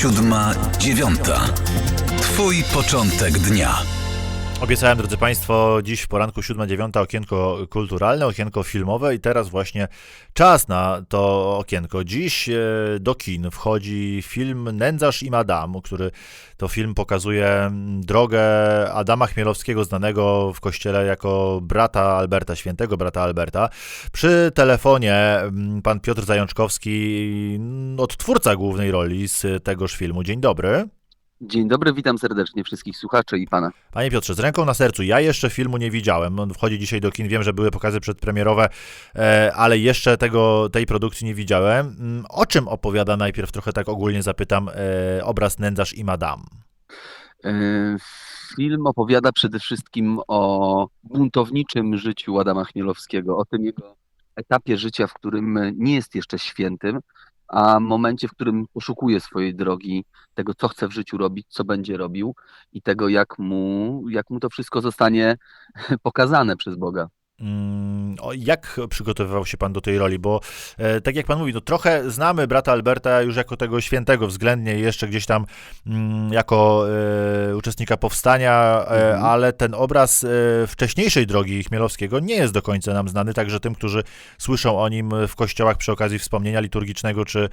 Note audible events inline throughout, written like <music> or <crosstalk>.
siódma, dziewiąta. Twój początek dnia. Obiecałem, drodzy Państwo, dziś w poranku 7-9 okienko kulturalne, okienko filmowe i teraz właśnie czas na to okienko. Dziś e, do kin wchodzi film Nędzarz i Madame, który to film pokazuje mm, drogę Adama Chmielowskiego, znanego w kościele jako brata Alberta, świętego brata Alberta. Przy telefonie mm, pan Piotr Zajączkowski, odtwórca głównej roli z tegoż filmu. Dzień dobry. Dzień dobry, witam serdecznie wszystkich słuchaczy i pana. Panie Piotrze, z ręką na sercu, ja jeszcze filmu nie widziałem. On wchodzi dzisiaj do kin, wiem, że były pokazy przedpremierowe, e, ale jeszcze tego, tej produkcji nie widziałem. Mm, O czym opowiada najpierw, trochę tak ogólnie zapytam, e, obraz Nędzarz i Madame? E, Film opowiada przede wszystkim o buntowniczym życiu Adama Chmielowskiego, o tym jego etapie życia, w którym nie jest jeszcze świętym, a momencie, w którym poszukuje swojej drogi, tego, co chce w życiu robić, co będzie robił i tego, jak mu, jak mu to wszystko zostanie <laughs> pokazane przez Boga. Mm, Jak przygotowywał się pan do tej roli? Bo e, tak jak pan mówi, no trochę znamy brata Alberta już jako tego świętego względnie, jeszcze gdzieś tam mm, jako e, uczestnika powstania, e, Mhm. ale ten obraz wcześniejszej drogi Chmielowskiego nie jest do końca nam znany, także tym, którzy słyszą o nim w kościołach przy okazji wspomnienia liturgicznego, czy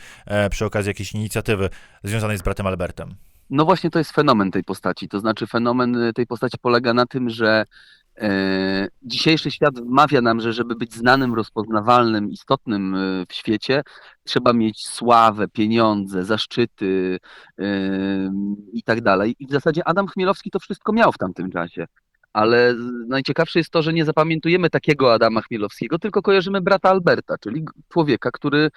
przy okazji jakiejś inicjatywy związanej z bratem Albertem. No właśnie to jest fenomen tej postaci. To znaczy fenomen tej postaci polega na tym, że dzisiejszy świat wmawia nam, że żeby być znanym, rozpoznawalnym, istotnym y, w świecie, trzeba mieć sławę, pieniądze, zaszczyty y, i tak dalej. I w zasadzie Adam Chmielowski to wszystko miał w tamtym czasie. Ale najciekawsze jest to, że nie zapamiętujemy takiego Adama Chmielowskiego, tylko kojarzymy brata Alberta, czyli człowieka, który,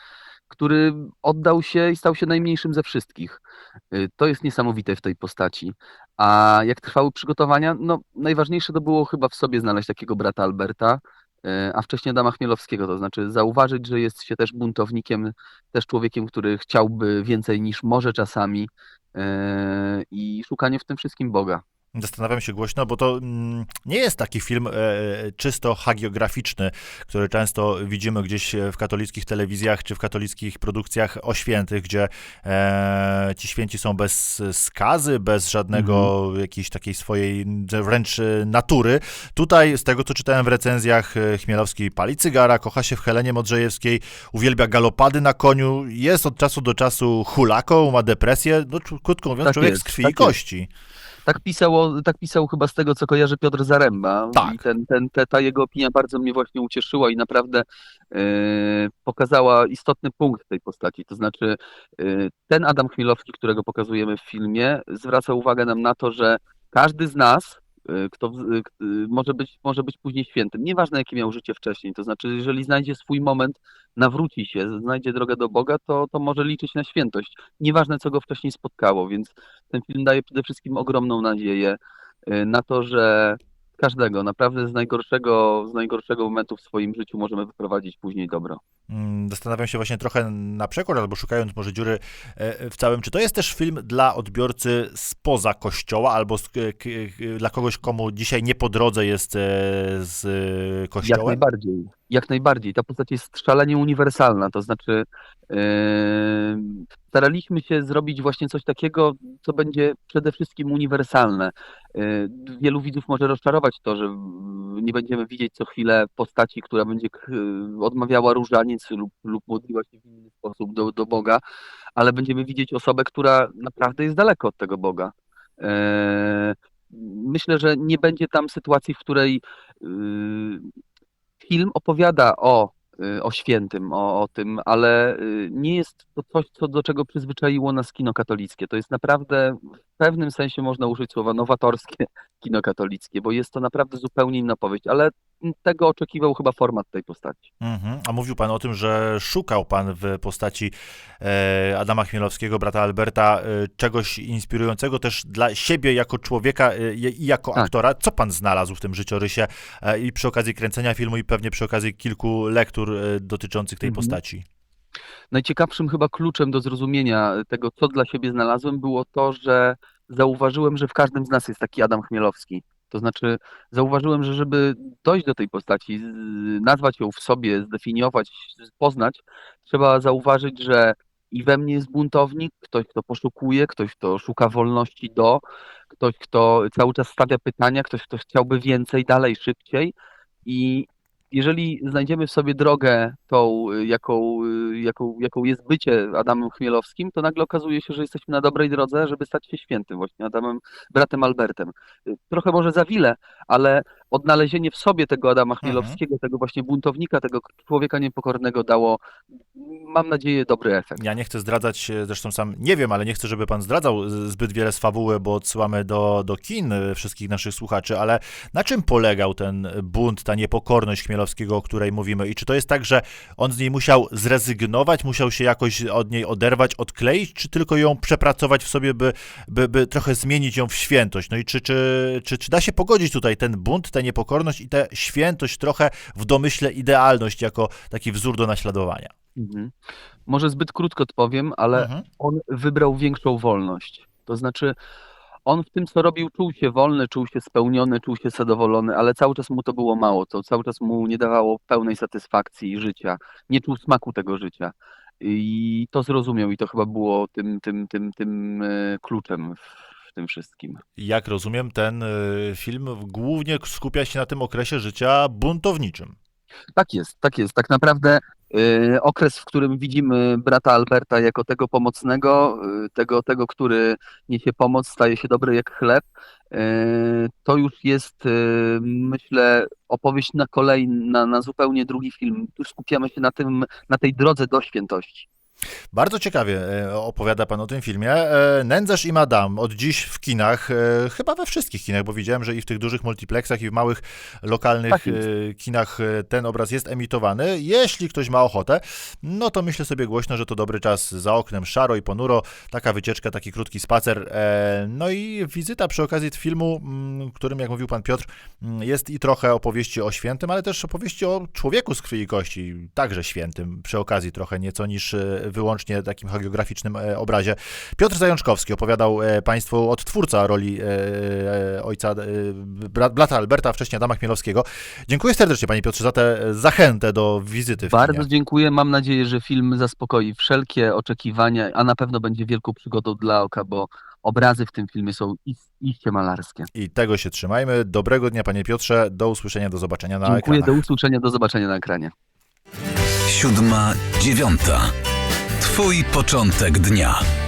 który oddał się i stał się najmniejszym ze wszystkich. Y, To jest niesamowite w tej postaci. A jak trwały przygotowania? No, najważniejsze to było chyba w sobie znaleźć takiego brata Alberta, y, a wcześniej Adama Chmielowskiego, to znaczy zauważyć, że jest się też buntownikiem, też człowiekiem, który chciałby więcej niż może czasami y, i szukanie w tym wszystkim Boga. Zastanawiam się głośno, bo to mm, nie jest taki film e, czysto hagiograficzny, który często widzimy gdzieś w katolickich telewizjach czy w katolickich produkcjach o świętych, gdzie e, ci święci są bez skazy, bez żadnego jakiejś takiej swojej wręcz e, natury. Tutaj, z tego co czytałem w recenzjach, e, Chmielowski pali cygara, kocha się w Helenie Modrzejewskiej, uwielbia galopady na koniu, jest od czasu do czasu hulaką, ma depresję, no krótko mówiąc, Tak człowiek jest, z krwi tak i kości. Tak pisał, tak pisał chyba z tego, co kojarzy Piotr Zaręba. Tak. I ten, ten, te, ta jego opinia bardzo mnie właśnie ucieszyła i naprawdę e, pokazała istotny punkt tej postaci. To znaczy, e, ten Adam Chmielowski, którego pokazujemy w filmie, zwraca uwagę nam na to, że każdy z nas, kto w- e, k- e, może być, może być później świętym, nieważne jakie miał życie wcześniej, to znaczy, jeżeli znajdzie swój moment, nawróci się, znajdzie drogę do Boga, to, to może liczyć na świętość. Nieważne, co go wcześniej spotkało, więc ten film daje przede wszystkim ogromną nadzieję y, na to, że każdego naprawdę z najgorszego, z najgorszego momentu w swoim życiu możemy wyprowadzić później dobro. Mm, Zastanawiam się właśnie trochę na przekór, albo szukając może dziury e, w całym, czy to jest też film dla odbiorcy spoza kościoła, albo z, k, dla kogoś, komu dzisiaj nie po drodze jest e, z e, Jak kościołem? najbardziej. Jak najbardziej. Ta postać jest szalenie uniwersalna, to znaczy yy, staraliśmy się zrobić właśnie coś takiego, co będzie przede wszystkim uniwersalne. Yy, wielu widzów może rozczarować to, że nie będziemy widzieć co chwilę postaci, która będzie odmawiała różaniec lub, lub modliła się w inny sposób do, do Boga, ale będziemy widzieć osobę, która naprawdę jest daleko od tego Boga. Yy, Myślę, że nie będzie tam sytuacji, w której yy, film opowiada o, y, o świętym, o, o tym, ale y, nie jest to coś, co, do czego przyzwyczaiło nas kino katolickie. To jest naprawdę, w pewnym sensie można użyć słowa nowatorskie kino katolickie, bo jest to naprawdę zupełnie inna powieść, ale tego oczekiwał chyba format tej postaci. Mhm. A mówił pan o tym, że szukał pan w postaci e, Adama Chmielowskiego, brata Alberta, e, czegoś inspirującego też dla siebie jako człowieka e, i jako Tak. aktora. Co pan znalazł w tym życiorysie e, i przy okazji kręcenia filmu i pewnie przy okazji kilku lektur e, dotyczących tej Mhm. postaci? Najciekawszym chyba kluczem do zrozumienia tego, co dla siebie znalazłem, było to, że zauważyłem, że w każdym z nas jest taki Adam Chmielowski. To znaczy, zauważyłem, że żeby dojść do tej postaci, nazwać ją w sobie, zdefiniować, poznać, trzeba zauważyć, że i we mnie jest buntownik, ktoś, kto poszukuje, ktoś, kto szuka wolności do, ktoś, kto cały czas stawia pytania, ktoś, kto chciałby więcej, dalej, szybciej. I jeżeli znajdziemy w sobie drogę tą, y, jaką, y, jaką, jaką jest bycie Adamem Chmielowskim, to nagle okazuje się, że jesteśmy na dobrej drodze, żeby stać się świętym, właśnie Adamem, bratem Albertem. Y, Trochę może za wiele, ale odnalezienie w sobie tego Adama Chmielowskiego, tego właśnie buntownika, tego człowieka niepokornego dało, mam nadzieję, dobry efekt. Ja nie chcę zdradzać, e, zresztą sam nie wiem, ale nie chcę, żeby pan zdradzał zbyt wiele z fabuły, bo odsyłamy do, do kin e, wszystkich naszych słuchaczy, ale na czym polegał ten bunt, ta niepokorność Chmielowskiego, o której mówimy? I czy to jest tak, że on z niej musiał zrezygnować, musiał się jakoś od niej oderwać, odkleić, czy tylko ją przepracować w sobie, by, by, by trochę zmienić ją w świętość? No i czy, czy, czy, czy da się pogodzić tutaj ten bunt, tę niepokorność i tę świętość trochę w domyśle idealność jako taki wzór do naśladowania? Mhm. Może zbyt krótko odpowiem, ale Mhm. on wybrał większą wolność. To znaczy, on w tym, co robił, czuł się wolny, czuł się spełniony, czuł się zadowolony, ale cały czas mu to było mało. To cały czas mu nie dawało pełnej satysfakcji życia. Nie czuł smaku tego życia. I to zrozumiał, i to chyba było tym, tym, tym, tym e, kluczem w tym wszystkim. Jak rozumiem, ten y, film głównie skupia się na tym okresie życia buntowniczym. Tak jest, tak jest. Tak naprawdę y, okres, w którym widzimy brata Alberta jako tego pomocnego, y, tego, tego, który niesie pomoc, staje się dobry jak chleb, y, to już jest, y, myślę, opowieść na kolej, na, na zupełnie drugi film. Tu skupiamy się na tym, na tej drodze do świętości. Bardzo ciekawie e, opowiada pan o tym filmie. E, Nędzarz i Madame od dziś w kinach, e, chyba we wszystkich kinach, bo widziałem, że i w tych dużych multiplexach, i w małych lokalnych Tak kinach ten obraz jest emitowany. Jeśli ktoś ma ochotę, no to myślę sobie głośno, że to dobry czas za oknem, szaro i ponuro, taka wycieczka, taki krótki spacer. No i wizyta przy okazji filmu, mm, którym, jak mówił pan Piotr, mm, jest i trochę opowieści o świętym, ale też opowieści o człowieku z krwi i kości, także świętym, przy okazji trochę nieco niż wyłącznie takim hagiograficznym e, obrazie. Piotr Zajączkowski opowiadał e, Państwu od twórca roli e, ojca, brata Alberta, wcześniej Adama Chmielowskiego. Dziękuję serdecznie Panie Piotrze za tę zachętę do wizyty w Bardzo kinie. dziękuję. Mam nadzieję, że film zaspokoi wszelkie oczekiwania, a na pewno będzie wielką przygodą dla oka, bo obrazy w tym filmie są iście malarskie. I tego się trzymajmy. Dobrego dnia Panie Piotrze, do usłyszenia, do zobaczenia na Dziękuję, ekranach. do usłyszenia, do zobaczenia na ekranie. Siódma, dziewiąta. Twój początek dnia.